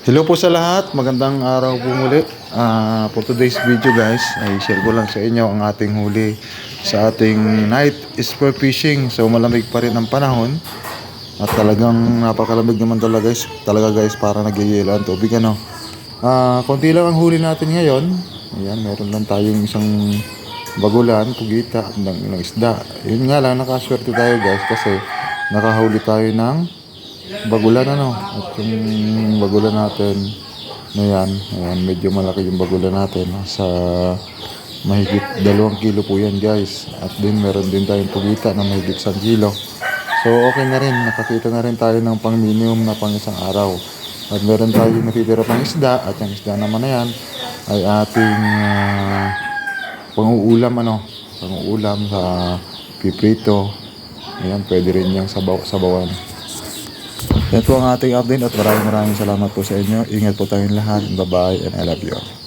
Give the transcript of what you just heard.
Hello po sa lahat, magandang araw po muli. Ah, for today's video guys, ay share ko lang sa inyo ang ating huli sa ating night spur fishing. So malamig pa rin ang panahon at talagang napakalamig naman talaga guys. Talaga guys, para nagyayelo ang tubig ano. Ah, konti lang ang huli natin ngayon. Ayan, meron lang tayong isang bagulan, pugita, at ng, ng isda. Yun nga lang, nakaswerte tayo guys kasi nakahuli tayo ng bagulan ano? At yung bagulan natin na yan ayan, medyo malaki yung bagulan natin sa mahigit dalawang kilo po yan guys. At din meron din tayong pugita na mahigit isang kilo. So okay na rin. Nakakita na rin tayo ng pang minimum na pang isang araw. At meron tayong natitira pang isda. At yung isda naman na yan ay ating ah, pang-uulam ano? Pang-uulam sa piprito. Ayan pwede rin yung sabaw sabawan yan po ang ating update at maraming maraming salamat po sa inyo. Ingat po tayong lahat. Bye-bye and I love you.